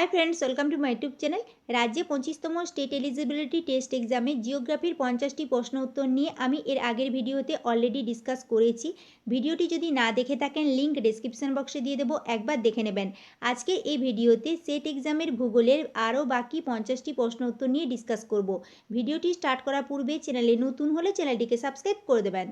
Hi friends welcome to my YouTube channel রাজ্যে পঁচিশতম state eligibility test এক্সামে জিওগ্রাফির পঞ্চাশটি প্রশ্ন উত্তর নিয়ে আমি এর আগের ভিডিওতে অলরেডি ডিসকাস করেছি। ভিডিওটি যদি না দেখে থাকেন লিঙ্ক ডিসক্রিপশন বক্সে দিয়ে দেবো, একবার দেখে নেবেন। আজকের এই ভিডিওতে সেট এক্সামের ভূগোলের আরও বাকি পঞ্চাশটি প্রশ্ন উত্তর নিয়ে ডিসকাস করব। ভিডিওটি স্টার্ট করার পূর্বে চ্যানেলে নতুন হলে চ্যানেলটিকে সাবস্ক্রাইব করে দেবেন।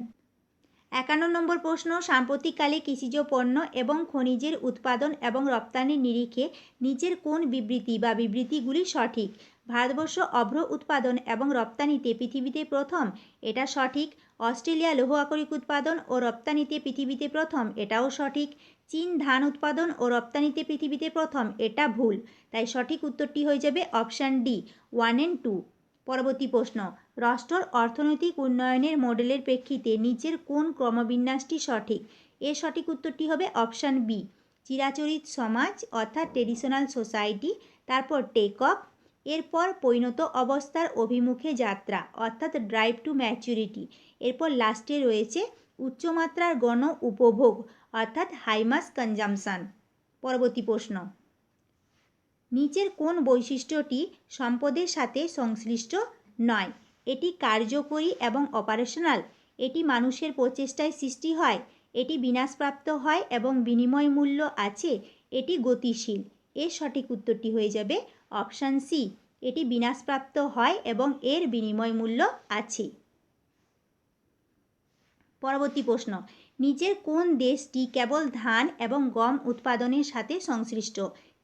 একান্ন নম্বর প্রশ্ন, সাম্প্রতিককালে কৃষিজ পণ্য এবং খনিজের উৎপাদন এবং রপ্তানির নিরিখে নিচের কোন বিবৃতি বা বিবৃতিগুলি সঠিক? ভারতবর্ষ অভ্র উৎপাদন এবং রপ্তানিতে পৃথিবীতে প্রথম, এটা সঠিক। অস্ট্রেলিয়া লৌহ আকরিক উৎপাদন ও রপ্তানিতে পৃথিবীতে প্রথম, এটাও সঠিক। চীন ধান উৎপাদন ও রপ্তানিতে পৃথিবীতে প্রথম, এটা ভুল। তাই সঠিক উত্তরটি হয়ে যাবে option D, one and two. পরবর্তী প্রশ্ন, রাষ্ট্রর অর্থনৈতিক উন্নয়নের মডেলের প্রেক্ষিতে নিচের কোন ক্রমবিন্যাসটি সঠিক? এর সঠিক উত্তরটি হবে অপশান বি, চিরাচরিত সমাজ অর্থাৎ ট্রেডিশনাল সোসাইটি, তারপর টেক অফ, এরপর পরিণত অবস্থার অভিমুখে যাত্রা অর্থাৎ ড্রাইভ টু ম্যাচুরিটি, এরপর লাস্টে রয়েছে উচ্চমাত্রার গণ উপভোগ অর্থাৎ হাইমাস কনজামশান। পরবর্তী প্রশ্ন নিচের কোন বৈশিষ্ট্যটি সম্পদের সাথে সংশ্লিষ্ট নয়? এটি কার্যকরী এবং অপারেশনাল এটি মানুষের প্রচেষ্টায় সৃষ্টি হয়। এটি বিনাশপ্রাপ্ত হয় এবং বিনিময় মূল্য আছে। এটি গতিশীল। এর সঠিক উত্তরটি হয়ে যাবে অপশান সি এটি বিনাশপ্রাপ্ত হয় এবং এর বিনিময় মূল্য আছে। পরবর্তী প্রশ্ন। নিচের কোন দেশটি কেবল ধান এবং গম উৎপাদনের সাথে সংশ্লিষ্ট?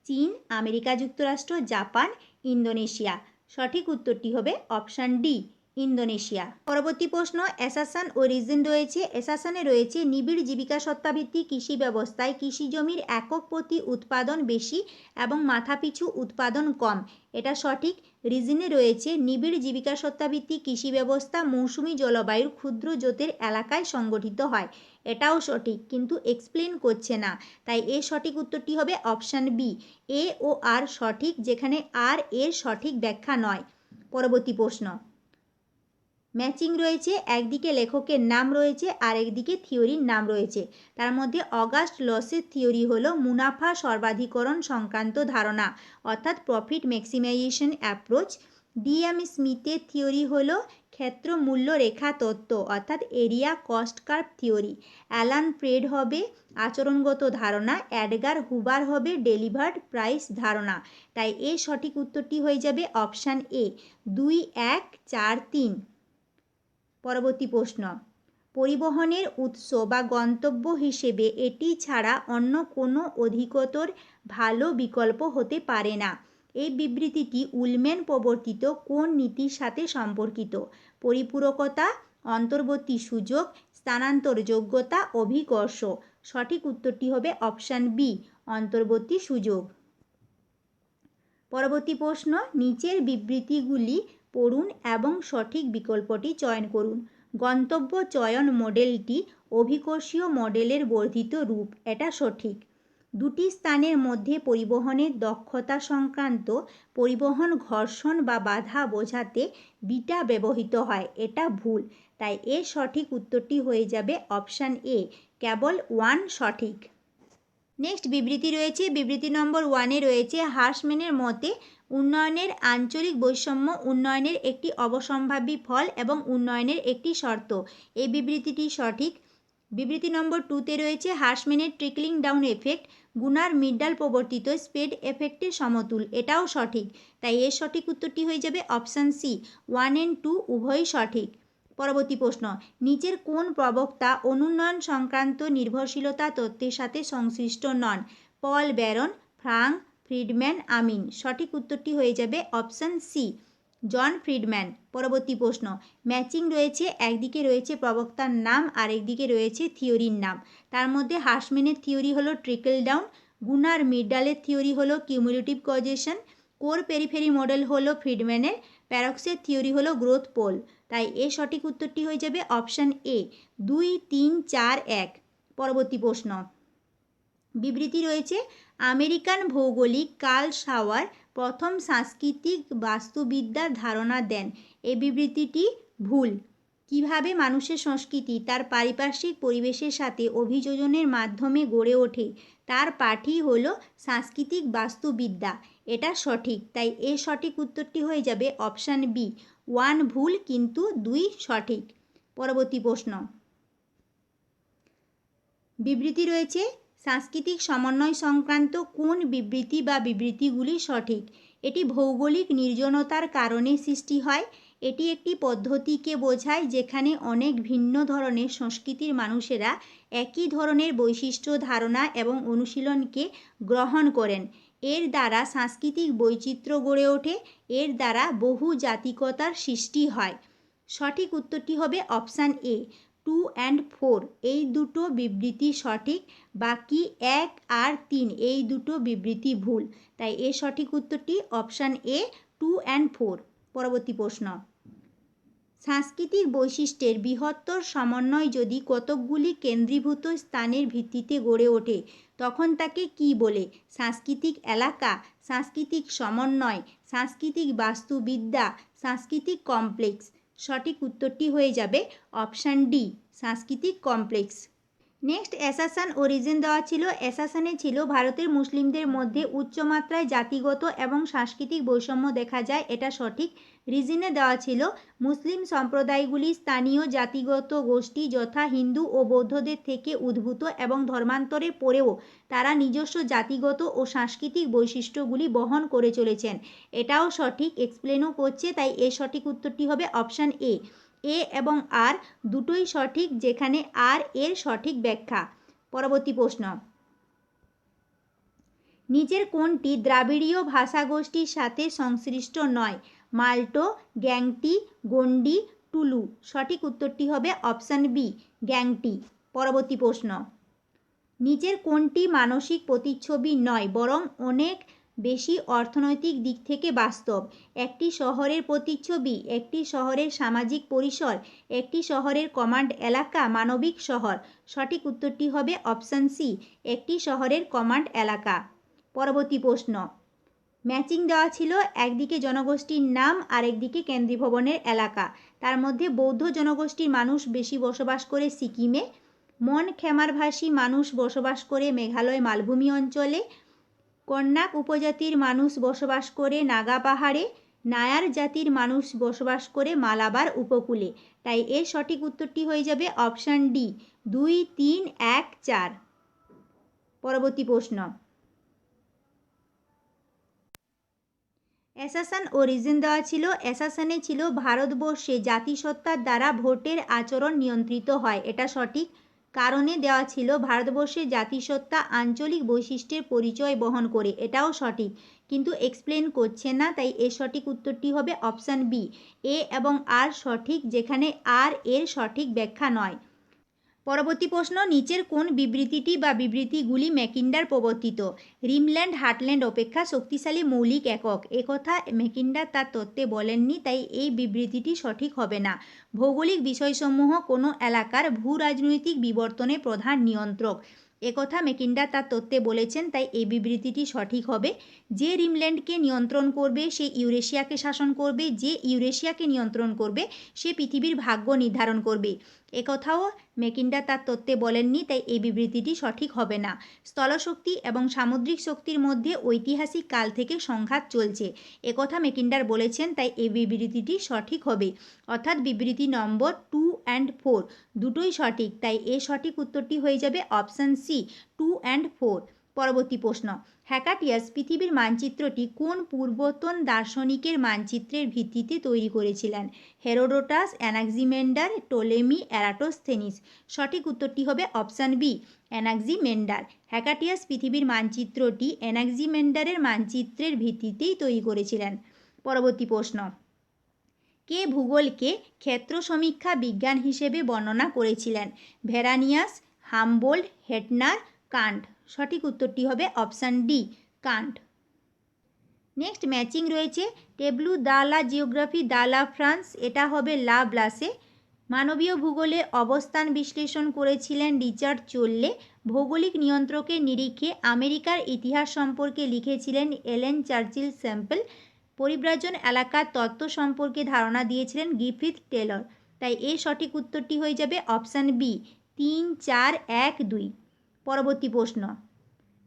চীন আমেরিকা যুক্তরাষ্ট্র জাপান ইন্দোনেশিয়া। সঠিক উত্তরটি হবে অপশান ডি। ইন্দোনেশিয়া। পরবর্তী প্রশ্ন, অ্যাসাসান ও রিজন রয়েছে। অ্যাসাসানে রয়েছে নিবিড় জীবিকা সত্তাভিত্তিক কৃষি ব্যবস্থায় কৃষি জমির একক প্রতি উৎপাদন বেশি এবং মাথাপিছু উৎপাদন কম। এটা সঠিক। রিজনে রয়েছে নিবিড় জীবিকা সত্তাভিত্তিক কৃষি ব্যবস্থা, মৌসুমি জলবায়ুর ক্ষুদ্র জোতের এলাকায় সংগঠিত হয়। এটাও সঠিক, কিন্তু এক্সপ্লেন করছে না। তাই এর সঠিক উত্তরটি হবে অপশান বি এ ও আর সঠিক, যেখানে আর এর সঠিক ব্যাখ্যা নয়। পরবর্তী প্রশ্ন। ম্যাচিং রয়েছে, একদিকে লেখকের নাম রয়েছে আর একদিকে থিওরির নাম রয়েছে। তার মধ্যে অগাস্ট লসের থিওরি হলো মুনাফা সর্বাধিকরণ সংক্রান্ত ধারণা, অর্থাৎ প্রফিট ম্যাক্সিমাইজেশন অ্যাপ্রোচ। ডিএম স্মিথের থিওরি হলো ক্ষেত্র মূল্য রেখা তত্ত্ব, অর্থাৎ area cost curve theory. Alan Fred হবে আচরণগত ধারণা অ্যাডগার হুবার হবে ডেলিভার্ড প্রাইস ধারণা। তাই এর সঠিক উত্তরটি হয়ে যাবে অপশান এ। দুই এক চার তিন। পরবর্তী প্রশ্ন। পরিবহনের উৎস বা গন্তব্য হিসেবে এটি ছাড়া অন্য কোনো অধিকতর ভালো বিকল্প হতে পারে না। এই বিবৃতিটি উলম্যান প্রবর্তিত কোন নীতির সাথে সম্পর্কিত? পরিপূরকতা, অন্তর্বর্তী সুযোগ, স্থানান্তর যোগ্যতা, অভিকর্ষ। সঠিক উত্তরটি হবে অপশান বি অন্তর্বর্তী সুযোগ। পরবর্তী প্রশ্ন, নিচের বিবৃতিগুলি পড়ুন এবং সঠিক বিকল্পটি চয়ন করুন। গন্তব্য চয়ন মডেলটি অভিকর্ষীয় মডেলের বর্ধিত রূপ, এটা সঠিক। দুটি স্থানের মধ্যে পরিবহনের দক্ষতা সংক্রান্ত পরিবহন ঘর্ষণ বা বাধা বোঝাতে বিটা ব্যবহৃত হয়, এটা ভুল। তাই এর সঠিক উত্তরটি হয়ে যাবে অপশান এ, কেবল ওয়ান সঠিক। নেক্সট বিবৃতি রয়েছে। বিবৃতি নম্বর ওয়ানে রয়েছে হার্সম্যানের মতে উন্নয়নের আঞ্চলিক বৈষম্য উন্নয়নের একটি অবসম্ভাবী ফল এবং উন্নয়নের একটি শর্ত। এই বিবৃতিটি সঠিক। বিবৃতি নম্বর টুতে রয়েছে হার্সম্যানের ট্রিকলিং ডাউন এফেক্ট গুনার মিডাল প্রবর্তিত স্পেড এফেক্টের সমতুল। এটাও সঠিক। তাই এর সঠিক উত্তরটি হয়ে যাবে option C one and two উভয়ই সঠিক। পরবর্তী প্রশ্ন, নিচের কোন প্রবক্তা অনুন্নয়ন সংক্রান্ত নির্ভরশীলতা তত্ত্বের সাথে সংশ্লিষ্ট নন? Paul Baran, Frank Friedman Amin. সঠিক উত্তরটি হয়ে যাবে অপশান সি, জন ফ্রিডম্যান। পরবর্তী প্রশ্ন, ম্যাচিং রয়েছে, একদিকে রয়েছে প্রবক্তার নাম আর একদিকে রয়েছে থিওরির নাম। তার মধ্যে হাসম্যানের থিওরি হলো ট্রিকল ডাউন, গুনার মিডালের থিওরি হলো cumulative causation, core periphery model হলো ফ্রিডম্যানের, প্যারক্সের থিওরি হলো গ্রোথ পোল। তাই এর সঠিক উত্তরটি হয়ে যাবে অপশান এ, দুই, তিন, চার, এক। পরবর্তী প্রশ্ন, বিবৃতি রয়েছে আমেরিকান ভৌগোলিক কার্ল সাওয়ার প্রথম সাংস্কৃতিক বাস্তুবিদ্যার ধারণা দেন। এই বিবৃতিটি ভুল। কীভাবে মানুষের সংস্কৃতি তার পারিপার্শ্বিক পরিবেশের সাথে অভিযোজনের মাধ্যমে গড়ে ওঠে, তার পাঠই হলো সাংস্কৃতিক বাস্তুবিদ্যা। এটা সঠিক, তাই এ সঠিক উত্তরটি হয়ে যাবে অপশান বি। ওয়ান ভুল, কিন্তু দুই সঠিক। পরবর্তী প্রশ্ন। বিবৃতি রয়েছে সাংস্কৃতিক সমন্বয় সংক্রান্ত কোন বিবৃতি বা বিবৃতিগুলি সঠিক? এটি ভৌগোলিক নির্জনতার কারণে সৃষ্টি হয়। এটি একটি পদ্ধতিকে বোঝায় যেখানে অনেক ভিন্ন ধরনের সংস্কৃতির মানুষেরা একই ধরনের বৈশিষ্ট্য ধারণা এবং অনুশীলনকে গ্রহণ করেন। এর দ্বারা সাংস্কৃতিক বৈচিত্র্য গড়ে ওঠে। এর দ্বারা বহু জাতিকতার সৃষ্টি হয়। সঠিক উত্তরটি হবে option A. Two and four, এই দুটো বিবৃতি সঠিক? বাকি এক আর তিন, এই দুটো বিবৃতি ভুল। তাই এ সঠিক উত্তরটি option A, two and four. পরবর্তী প্রশ্ন। সাংস্কৃতিক বৈশিষ্ট্যের বৃহত্তর সমন্বয় যদি কতকগুলি কেন্দ্রীভূত স্থানের ভিত্তিতে গড়ে ওঠে, তখন তাকে কি বলে? সাংস্কৃতিক এলাকা, সাংস্কৃতিক সমন্বয়, সাংস্কৃতিক বাস্তুবিদ্যা, সাংস্কৃতিক কমপ্লেক্স সঠিক উত্তরটি হয়ে যাবে অপশান ডি, সাংস্কৃতিক কমপ্লেক্স। নেক্সট, অ্যাসাসান ও রিজন দেওয়া ছিল। অ্যাসাসানে ছিল ভারতের মুসলিমদের মধ্যে উচ্চমাত্রায় জাতিগত এবং সাংস্কৃতিক বৈষম্য দেখা যায়, এটা সঠিক। রিজনে দেওয়া ছিল, মুসলিম সম্প্রদায়গুলি স্থানীয় জাতিগত গোষ্ঠী যথা হিন্দু ও বৌদ্ধদের থেকে উদ্ভূত এবং ধর্মান্তরে পড়েও তারা নিজস্ব জাতিগত ও সাংস্কৃতিক বৈশিষ্ট্যগুলি বহন করে চলেছেন। এটাও সঠিক এক্সপ্লেনও করছে, তাই এর সঠিক উত্তরটি হবে অপশান এ এ এবং আর দুটোই সঠিক, যেখানে আর এর সঠিক ব্যাখ্যা। পরবর্তী প্রশ্ন। নিচের কোনটি দ্রাবিড়ীয় ভাষাগোষ্ঠীর সাথে সংশ্লিষ্ট নয়? মাল্টো, গ্যাংটি, গন্ডি, টুলু। সঠিক উত্তরটি হবে অপশান বি, গ্যাংটি। পরবর্তী প্রশ্ন। নিচের কোনটি মানসিক প্রতিচ্ছবি নয়, বরং অনেক বেশি অর্থনৈতিক দিক থেকে বাস্তব? একটি শহরের প্রতিচ্ছবি, একটি শহরের সামাজিক পরিসর, একটি শহরের কমান্ড এলাকা, মানবিক শহর। সঠিক উত্তরটি হবে অপশান সি, একটি শহরের কমান্ড এলাকা। পরবর্তী প্রশ্ন। ম্যাচিং দেওয়া ছিল একদিকে জনগোষ্ঠীর নাম আর একদিকে কেন্দ্রীয় ভবনের এলাকা। তার মধ্যে বৌদ্ধ জনগোষ্ঠীর মানুষ বেশি বসবাস করে সিকিমে, মন খেমারভাষী মানুষ বসবাস করে মেঘালয় মালভূমি অঞ্চলে, কন্যাক উপজাতির মানুষ বসবাস করে নাগা পাহাড়ে, নায়ার জাতির মানুষ বসবাস করে মালাবার উপকূলে। তাই এর সঠিক উত্তরটি হয়ে যাবে অপশান ডি, দুই, তিন, এক, চার। পরবর্তী প্রশ্ন। অ্যাসাসান রিজন দেওয়া ছিল, অ্যাসাসানে ছিল ভারতবর্ষে জাতিসত্তার দ্বারা ভোটের আচরণ নিয়ন্ত্রিত হয়। এটা সঠিক কারণে দেওয়া ছিল ভারতবর্ষের জাতিসত্তা আঞ্চলিক বৈশিষ্ট্যের পরিচয় বহন করে। এটাও সঠিক, কিন্তু এক্সপ্লেন করছে না, তাই এর সঠিক উত্তরটি হবে অপশান বি এ এবং আর সঠিক, যেখানে আর এর সঠিক ব্যাখ্যা নয়। পরবর্তী প্রশ্ন, নিচের কোন বিবৃতিটি বা বিবৃতিগুলি ম্যাকিন্ডার প্রবর্তিত? রিমল্যান্ড হার্টল্যান্ড অপেক্ষা শক্তিশালী মৌলিক একক। একথা ম্যাকিন্ডার তার তত্ত্বে বলেননি, তাই এই বিবৃতিটি সঠিক হবে না। ভৌগোলিক বিষয়সমূহ কোনো এলাকার ভূ রাজনৈতিক বিবর্তনে প্রধান নিয়ন্ত্রক। একথা মেকিন্ডার তার তত্ত্বে বলেছেন, তাই এই বিবৃতিটি সঠিক হবে। যে রিমল্যান্ডকে নিয়ন্ত্রণ করবে, সে ইউরেশিয়াকে শাসন করবে। যে ইউরেশিয়াকে নিয়ন্ত্রণ করবে, সে পৃথিবীর ভাগ্য নির্ধারণ করবে। একথাও মেকিন্ডা তার তত্ত্বে বলেননি, তাই এই বিবৃতিটি সঠিক হবে না। স্থলশক্তি এবং সামুদ্রিক শক্তির মধ্যে ঐতিহাসিক কাল থেকে সংঘাত চলছে। একথা মেকিন্ডার বলেছেন, তাই এই বিবৃতিটি সঠিক হবে। অর্থাৎ বিবৃতি নম্বর টু অ্যান্ড ফোর, দুটোই সঠিক, তাই এ সঠিক উত্তরটি হয়ে যাবে option C, two and four. পরবর্তী প্রশ্ন। হ্যাকাটিয়াস পৃথিবীর মানচিত্রটি কোন পূর্বতন দার্শনিকের মানচিত্রের ভিত্তিতে তৈরি করেছিলেন? Herodotus, Anaximander, Ptolemy, Eratosthenes. সঠিক উত্তরটি হবে অপশান বি, অ্যানাক্সিমেন্ডার। হ্যাকাটিয়াস পৃথিবীর মানচিত্রটি অ্যানাক্সিমেন্ডারের মানচিত্রের ভিত্তিতেই তৈরি করেছিলেন। পরবর্তী প্রশ্ন, কে ভূগোলকে ক্ষেত্র সমীক্ষা বিজ্ঞান হিসেবে বর্ণনা করেছিলেন? Varenius, Humboldt, Hettner, Kant. সঠিক উত্তরটি হবে option D, Kant. Next matching রয়েছে টেবলু দা লা জিওগ্রাফি দা লা ফ্রান্স, এটা হবে লা ব্লাসে। মানবীয় ভূগোলে অবস্থান বিশ্লেষণ করেছিলেন রিচার্ড চোল্লে। ভৌগোলিক নিয়ন্ত্রকের নিরিখে আমেরিকার ইতিহাস সম্পর্কে লিখেছিলেন এলেন চার্চিল স্যাম্পল। পরিব্রাজন এলাকার তত্ত্ব সম্পর্কে ধারণা দিয়েছিলেন গিফিথ টেলর। তাই এর সঠিক উত্তরটি হয়ে যাবে অপশান বি, তিন চার এক দুই। পরবর্তী প্রশ্ন।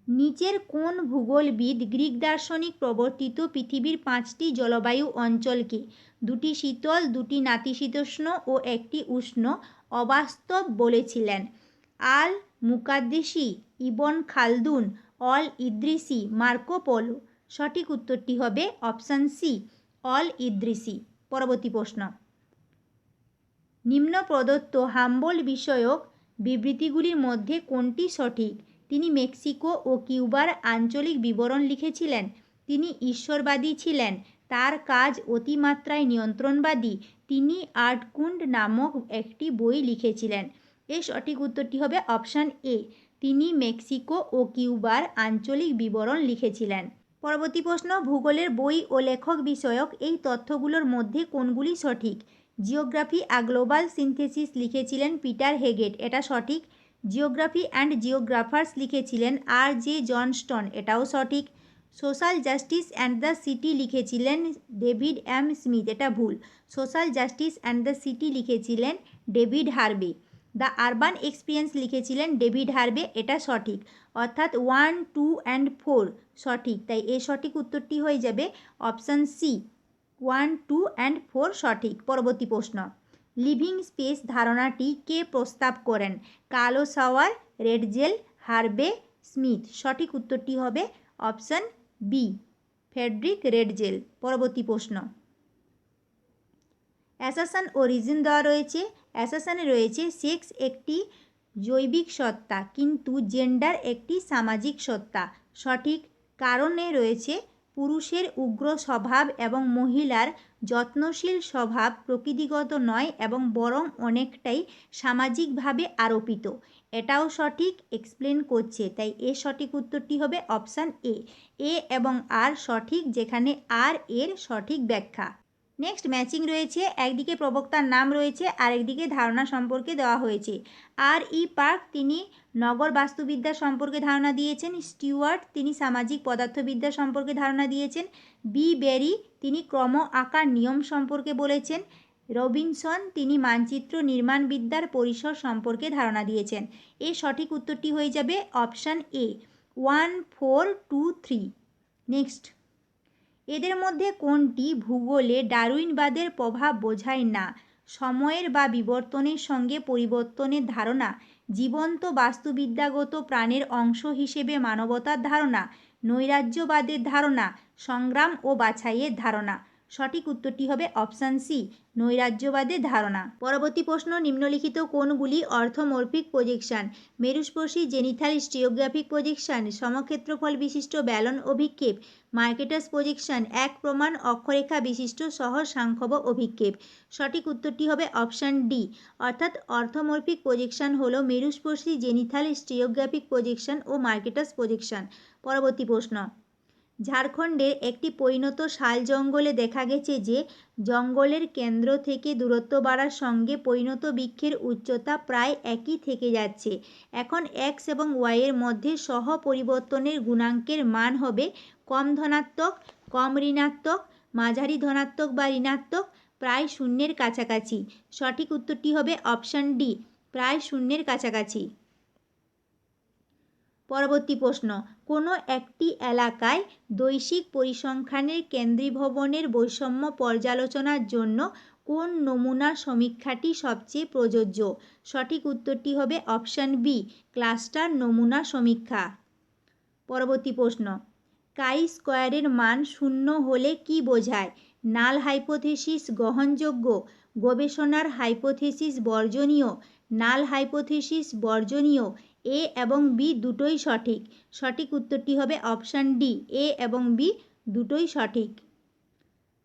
নিচের কোন ভূগোলবিদ গ্রিক দার্শনিক প্রবর্তিত পৃথিবীর পাঁচটি জলবায়ু অঞ্চলকে দুটি শীতল, দুটি নাতিশীতোষ্ণ ও একটি উষ্ণ অবাস্তব বলেছিলেন? Al Muqaddasi Ibn Khaldun, Al Idrisi, Marco Polo. সঠিক উত্তরটি হবে অপশান সি অল ইদ্রিসি। পরবর্তী প্রশ্ন। নিম্ন প্রদত্ত হাম্বল বিষয়ক বিবৃতিগুলির মধ্যে কোনটি সঠিক? তিনি মেক্সিকো ও কিউবার আঞ্চলিক বিবরণ লিখেছিলেন। তিনি ঈশ্বরবাদী ছিলেন। তার কাজ অতিমাত্রায় নিয়ন্ত্রণবাদী। তিনি আর্টকুন্ড নামক একটি বই লিখেছিলেন। এর সঠিক উত্তরটি হবে অপশান এ। তিনি মেক্সিকো ও কিউবার আঞ্চলিক বিবরণ লিখেছিলেন। পরবর্তী প্রশ্ন, ভূগোলের বই ও লেখক বিষয়ক এই তথ্যগুলোর মধ্যে কোনগুলি সঠিক? জিওগ্রাফি আ গ্লোবাল সিনথেসিস লিখেছিলেন পিটার হেগেট। এটা সঠিক। জিওগ্রাফি অ্যান্ড জিওগ্রাফার্স লিখেছিলেন আর জে জনস্টন। এটাও সঠিক। Social justice and the city লিখেছিলেন ডেভিড এম স্মিথ। এটা ভুল। Social justice and the city লিখেছিলেন David Harvey the urban experience লিখেছিলেন ডেভিড হার্বে এটা সঠিক। অর্থাৎ ওয়ান, টু অ্যান্ড ফোর সঠিক। তাই এ সঠিক উত্তরটি হয়ে যাবে option C. One, two and four সঠিক। পরবর্তী প্রশ্ন। লিভিং স্পেস ধারণাটি কে প্রস্তাব করেন? কালো সাওয়ার রেডজেল হার্বে স্মিথ। সঠিক উত্তরটি হবে অপশান বি ফেডরিক রেডজেল পরবর্তী প্রশ্ন। অ্যাসাসান ও রিজন দেওয়া রয়েছে। অ্যাসাসানে রয়েছে সেক্স একটি জৈবিক সত্তা, কিন্তু জেন্ডার একটি সামাজিক সত্তা। সঠিক কারণে রয়েছে পুরুষের উগ্র স্বভাব এবং মহিলার যত্নশীল স্বভাব প্রকৃতিগত নয় এবং বরং অনেকটাই সামাজিকভাবে আরোপিত। এটাও সঠিক এক্সপ্লেন করছে। তাই এ সঠিক উত্তরটি হবে অপশান এ এ এবং আর সঠিক, যেখানে আর এর সঠিক ব্যাখ্যা। নেক্সট ম্যাচিং রয়েছে, একদিকে প্রবক্তার নাম রয়েছে আর একদিকে ধারণা সম্পর্কে দেওয়া হয়েছে। আর ই পার্ক তিনি নগর বাস্তুবিদ্যা সম্পর্কে ধারণা দিয়েছেন স্টিওয়ার্ট তিনি সামাজিক পদার্থবিদ্যা সম্পর্কে ধারণা দিয়েছেন বি বেরি তিনি ক্রম আকার নিয়ম সম্পর্কে বলেছেন রবিনসন তিনি মানচিত্র নির্মাণবিদ্যার পরিসর সম্পর্কে ধারণা দিয়েছেন। এর সঠিক উত্তরটি হয়ে যাবে option A one four two three next এদের মধ্যে কোনটি ভূগোলে ডারুইনবাদের প্রভাব বোঝায় না? সময়ের বা বিবর্তনের সঙ্গে পরিবর্তনের ধারণা, জীবন্ত বাস্তুবিদ্যাগত প্রাণের অংশ হিসেবে মানবতার ধারণা, নৈরাজ্যবাদের ধারণা, সংগ্রাম ও বাছাইয়ের ধারণা। সঠিক উত্তরটি হবে অপশান সি নৈরাজ্যবাদের ধারণা। পরবর্তী প্রশ্ন, নিম্নলিখিত কোনগুলি অর্থমর্ফিক প্রজেকশন। মেরুস্পর্শী জেনিথাল স্টিওগ্রাফিক প্রজেকশন, সমক্ষেত্রফল বিশিষ্ট ব্যালন অভিক্ষেপ, মার্কেটাস প্রজেকশন, এক প্রমাণ অক্ষরেখা বিশিষ্ট সহজ সাংখ্যব অভিক্ষেপ। সঠিক উত্তরটি হবে অপশান ডি, অর্থাৎ অর্থমর্ফিক প্রজেকশন হল মেরুস্পর্শী জেনিথাল স্টিওগ্রাফিক প্রজেকশন ও মার্কেটাস প্রজেকশন। পরবর্তী প্রশ্ন ঝাড়খণ্ডের একটি পরিণত শাল জঙ্গলে দেখা গেছে যে, জঙ্গলের কেন্দ্র থেকে দূরত্ব বাড়ার সঙ্গে পরিণত বৃক্ষের উচ্চতা প্রায় একই থেকে যাচ্ছে। এখন এক্স এবং ওয়াইয়ের মধ্যে সহ পরিবর্তনের গুণাঙ্কের মান হবে কম ধনাত্মক, কম ঋণাত্মক, মাঝারি ধনাত্মক বা ঋণাত্মক, প্রায় শূন্যের কাছাকাছি। সঠিক উত্তরটি হবে অপশান ডি, প্রায় শূন্যের কাছাকাছি। পরবর্তী প্রশ্ন, কোনো একটি এলাকায় দৈশিক পরিসংখ্যানের কেন্দ্রীভবনের বৈষম্য পর্যালোচনার জন্য কোন নমুনা সমীক্ষাটি সবচেয়ে প্রযোজ্য? সঠিক উত্তরটি হবে অপশান বি, ক্লাস্টার নমুনা সমীক্ষা। পরবর্তী প্রশ্ন, কাই স্কোয়ারের মান শূন্য হলে কি বোঝায়? নাল হাইপোথেসিস গ্রহণযোগ্য, গবেষণার হাইপোথেসিস বর্জনীয়, নাল হাইপোথেসিস বর্জনীয় এ এবং বি দুটোই সঠিক। সঠিক উত্তরটি হবে অপশান ডি এ এবং বি দুটোই সঠিক।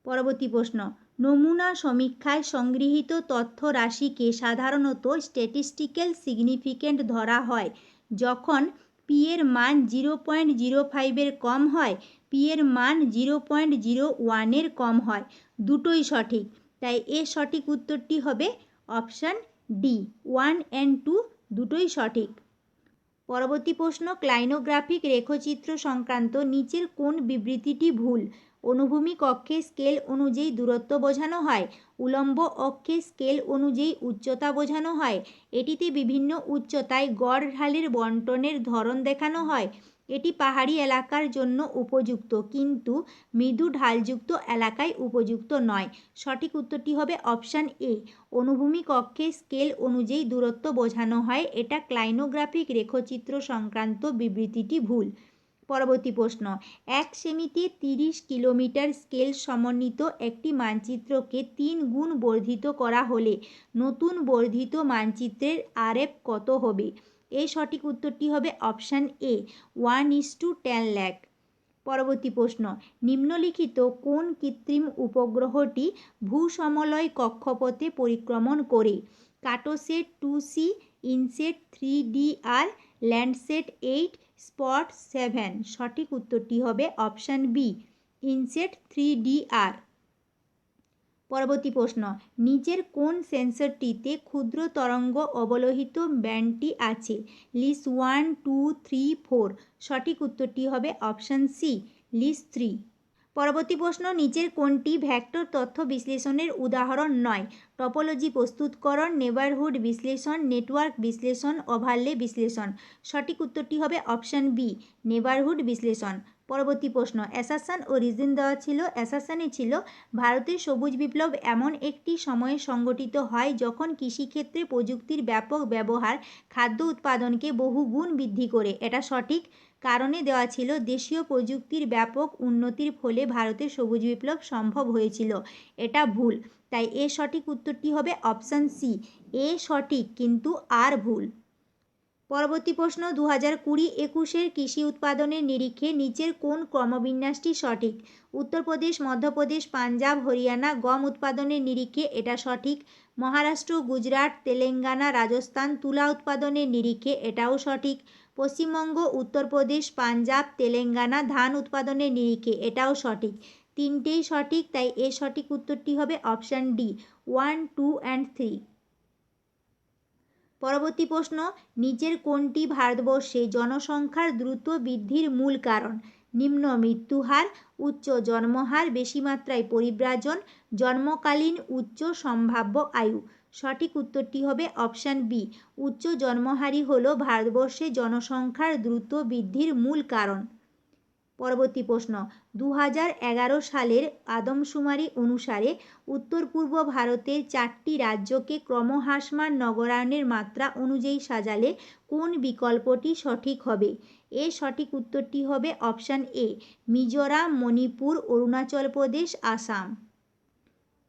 পরবর্তী প্রশ্ন, নমুনা সমীক্ষায় সংগৃহীত তথ্য রাশিকে সাধারণত স্ট্যাটিস্টিক্যাল সিগনিফিকেন্ট ধরা হয়। যখন পি এর মান জিরো পয়েন্ট জিরো ফাইভের কম হয় পি এর মান জিরো পয়েন্ট জিরো ওয়ানের কম হয়। দুটোই সঠিক। তাই এর সঠিক উত্তরটি হবে option D one and two দুটোই সঠিক। পরবর্তী প্রশ্ন, ক্লাইনোগ্রাফিক রেখচিত্র সংক্রান্ত নিচের কোন বিবৃতিটি ভুল? অনুভূমিক অক্ষে স্কেল অনুযায়ী দূরত্ব বোঝানো হয়। উলম্ব অক্ষে স্কেল অনুযায়ী উচ্চতা বোঝানো হয়। এটিতে বিভিন্ন উচ্চতায় গড় ঢালের বন্টনের ধরন দেখানো হয়। এটি পাহাড়ি এলাকার জন্য উপযুক্ত, কিন্তু মৃদু ঢালযুক্ত এলাকায় উপযুক্ত নয়। সঠিক উত্তরটি হবে অপশান এ। অনুভূমি কক্ষে স্কেল অনুযায়ী দূরত্ব বোঝানো হয়। এটা ক্লাইনোগ্রাফিক রেখচিত্র সংক্রান্ত বিবৃতিটি ভুল। পরবর্তী প্রশ্ন, এক সেমিতে তিরিশ কিলোমিটার স্কেল সমন্বিত একটি মানচিত্রকে তিন গুণ বর্ধিত করা হলে নতুন বর্ধিত মানচিত্রের আরএফ কত হবে? এই সঠিক উত্তরটি হবে option A. One is to ten lakh পরবর্তী প্রশ্ন, নিম্নলিখিত কোন কৃত্রিম উপগ্রহটি ভূসমলয় কক্ষপথে পরিক্রমণ করে? Cartosat two C INSAT three D R Landsat eight SPOT seven সঠিক উত্তরটি হবে option B, INSAT three D R. পরবর্তী প্রশ্ন, নিচের কোন সেন্সরটিতে ক্ষুদ্র তরঙ্গ অবলোহিত ব্যান্ডটি আছে? লিস ওয়ান টু থ্রি ফোর সঠিক উত্তরটি হবে অপশান সি লিস থ্রি পরবর্তী প্রশ্ন, নিচের কোনটি ভ্যাক্টর তথ্য বিশ্লেষণের উদাহরণ নয়? টপোলজি প্রস্তুতকরণ নেবারহুড বিশ্লেষণ নেটওয়ার্ক বিশ্লেষণ ওভারলে বিশ্লেষণ। সঠিক উত্তরটি হবে অপশান বি নেবারহুড বিশ্লেষণ। পরবর্তী প্রশ্ন। অ্যাসাসান ও রিজিন দেওয়া ছিল অ্যাসাসানে ছিল ভারতের সবুজ বিপ্লব এমন একটি সময়ে সংগঠিত হয় যখন কৃষিক্ষেত্রে প্রযুক্তির ব্যাপক ব্যবহার খাদ্য উৎপাদনকে বহুগুণ বৃদ্ধি করে। এটা সঠিক কারণে দেওয়া ছিল, দেশীয় প্রযুক্তির ব্যাপক উন্নতির ফলে ভারতের সবুজ বিপ্লব সম্ভব হয়েছিল। এটা ভুল। তাই এ সঠিক উত্তরটি হবে অপশান সি। এ সঠিক, কিন্তু আর ভুল। পরবর্তী প্রশ্ন দু হাজার কুড়ি একুশের কৃষি উৎপাদনের নিরিখে নিচের কোন ক্রমবিন্যাসটি সঠিক? উত্তরপ্রদেশ, মধ্যপ্রদেশ, পাঞ্জাব, হরিয়ানা, গম উৎপাদনের নিরিখে এটা সঠিক। মহারাষ্ট্র, গুজরাট, তেলেঙ্গানা, রাজস্থান, তুলা উৎপাদনের নিরিখে এটাও সঠিক। পশ্চিমবঙ্গ, উত্তরপ্রদেশ, পাঞ্জাব, তেলেঙ্গানা, ধান উৎপাদনের নিরিখে এটাও সঠিক। তিনটেই সঠিক, তাই এর সঠিক উত্তরটি হবে option D, one, two, and three. পরবর্তী প্রশ্ন, নিচের কোনটি ভারতবর্ষে জনসংখ্যার দ্রুত বৃদ্ধির মূল কারণ? নিম্ন মৃত্যুহার, উচ্চ জন্মহার, বেশি মাত্রায় পরিব্রাজন, জন্মকালীন উচ্চ সম্ভাব্য আয়ু। সঠিক উত্তরটি হবে অপশান বি। উচ্চ জন্মহারই হল ভারতবর্ষে জনসংখ্যার দ্রুত বৃদ্ধির মূল কারণ। পরবর্তী প্রশ্ন। দু সালের আদমশুমারি অনুসারে উত্তর পূর্ব ভারতের চারটি রাজ্যকে ক্রমহ্রাসমান নগরায়নের মাত্রা অনুযায়ী সাজালে কোন বিকল্পটি সঠিক হবে? এ সঠিক উত্তরটি হবে অপশান এ, মিজোরাম, মণিপুর, অরুণাচল প্রদেশ, আসাম।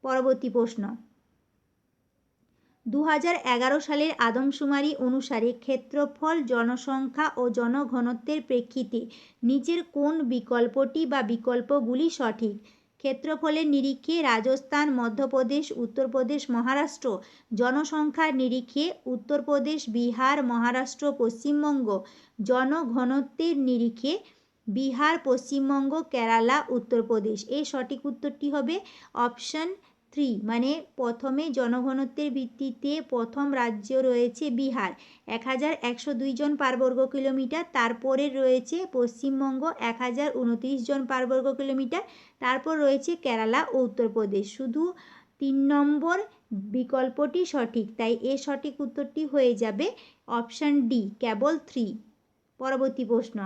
পরবর্তী প্রশ্ন। দু সালের আদমশুমারি অনুসারে ক্ষেত্রফল, জনসংখ্যা ও জনঘনত্বের প্রেক্ষিতে নিচের কোন বিকল্পটি বা বিকল্পগুলি সঠিক? ক্ষেত্রফলের নিরিখে রাজস্থান, মধ্যপ্রদেশ, উত্তরপ্রদেশ, মহারাষ্ট্র। জনসংখ্যার নিরিখে উত্তরপ্রদেশ, বিহার, মহারাষ্ট্র, পশ্চিমবঙ্গ। জনঘনত্বের নিরিখে বিহার, পশ্চিমবঙ্গ, কেরালা, উত্তরপ্রদেশ। এই সঠিক উত্তরটি হবে অপশান থ্রি মানে প্রথমে জনঘনত্বের ভিত্তিতে প্রথম রাজ্য রয়েছে বিহার। এক হাজার একশো দুই জন পার বর্গ কিলোমিটার, তারপরে রয়েছে পশ্চিমবঙ্গ এক হাজার উনত্রিশ জন পার বর্গ কিলোমিটার, তারপর রয়েছে কেরালা ও উত্তরপ্রদেশ। শুধু তিন নম্বর বিকল্পটি সঠিক, তাই এ সঠিক উত্তরটি হয়ে যাবে অপশান ডি, কেবল থ্রি পরবর্তী প্রশ্ন।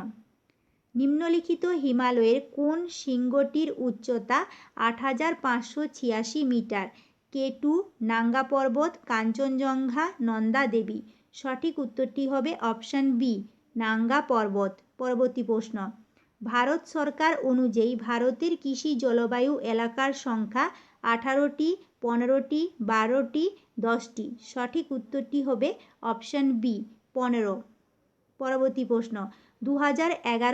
নিম্নলিখিত হিমালয়ের কোন শৃঙ্গটির উচ্চতা আট হাজার পাঁচশো ছিয়াশি মিটার? কেটু, নাঙ্গা পর্বত, কাঞ্চনজঙ্ঘা, নন্দা দেবী। সঠিক উত্তরটি হবে অপশান বি নাঙ্গা পর্বত। পরবর্তী প্রশ্ন। ভারত সরকার অনুযায়ী ভারতের কৃষি জলবায়ু এলাকার সংখ্যা আঠারোটি, পনেরোটি, বারোটি, দশটি। সঠিক উত্তরটি হবে অপশান বি পনেরো। পরবর্তী প্রশ্ন। দু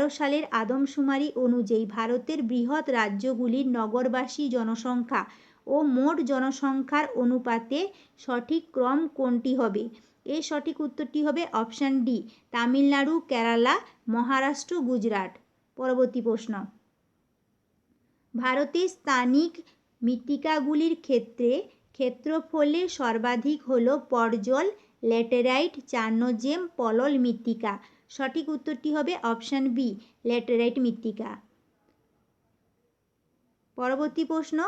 সালের আদমশুমারি অনুযায়ী ভারতের বৃহৎ রাজ্যগুলির নগরবাসী জনসংখ্যা ও মোট জনসংখ্যার অনুপাতে সঠিক ক্রম কোনটি হবে? এর সঠিক উত্তরটি হবে অপশান ডি, তামিলনাড়ু, কেরালা, মহারাষ্ট্র, গুজরাট। পরবর্তী প্রশ্ন। ভারতের স্থানিক মৃত্তিকাগুলির ক্ষেত্রে ক্ষেত্রফলে সর্বাধিক হল পর্জল, ল্যাটেরাইট চার্নোজেম পলল মৃত্তিকা। সঠিক উত্তরটি হবে অপশান বি, ল্যাটেরাইট মৃত্তিকা। পরবর্তী প্রশ্ন,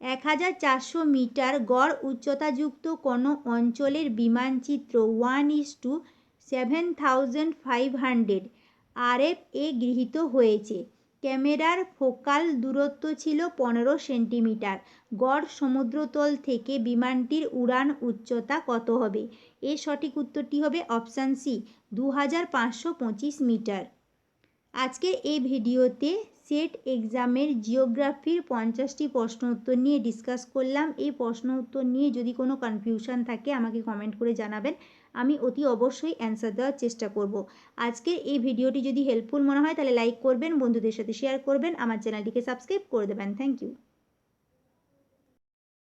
এক হাজার চারশো মিটার গড় উচ্চতাযুক্ত কোনো অঞ্চলের বিমানচিত্র one is to seven thousand five hundred RF এ গৃহীত হয়েছে? ক্যামেরার ফোকাল দূরত্ব ছিল পনেরো সেন্টিমিটার। গড় সমুদ্রতল থেকে বিমানটির উড়ান উচ্চতা কত হবে? এর সঠিক উত্তরটি হবে অপশান সি দু হাজার পাঁচশো পঁচিশ মিটার। আজকের এই ভিডিওতে সেট এক্সামের জিওগ্রাফির পঞ্চাশটি প্রশ্ন উত্তর নিয়ে ডিসকাস করলাম। এই প্রশ্ন উত্তর নিয়ে যদি কোনো কনফিউশন থাকে আমাকে কমেন্ট করে জানাবেন। আমি অতি অবশ্যই অ্যান্সার দেওয়ার চেষ্টা করব। আজকের এই ভিডিওটি যদি হেল্পফুল মনে হয়, তাহলে লাইক করবেন, বন্ধুদের সাথে শেয়ার করবেন, আমার চ্যানেলটিকে সাবস্ক্রাইব করে দেবেন। Thank you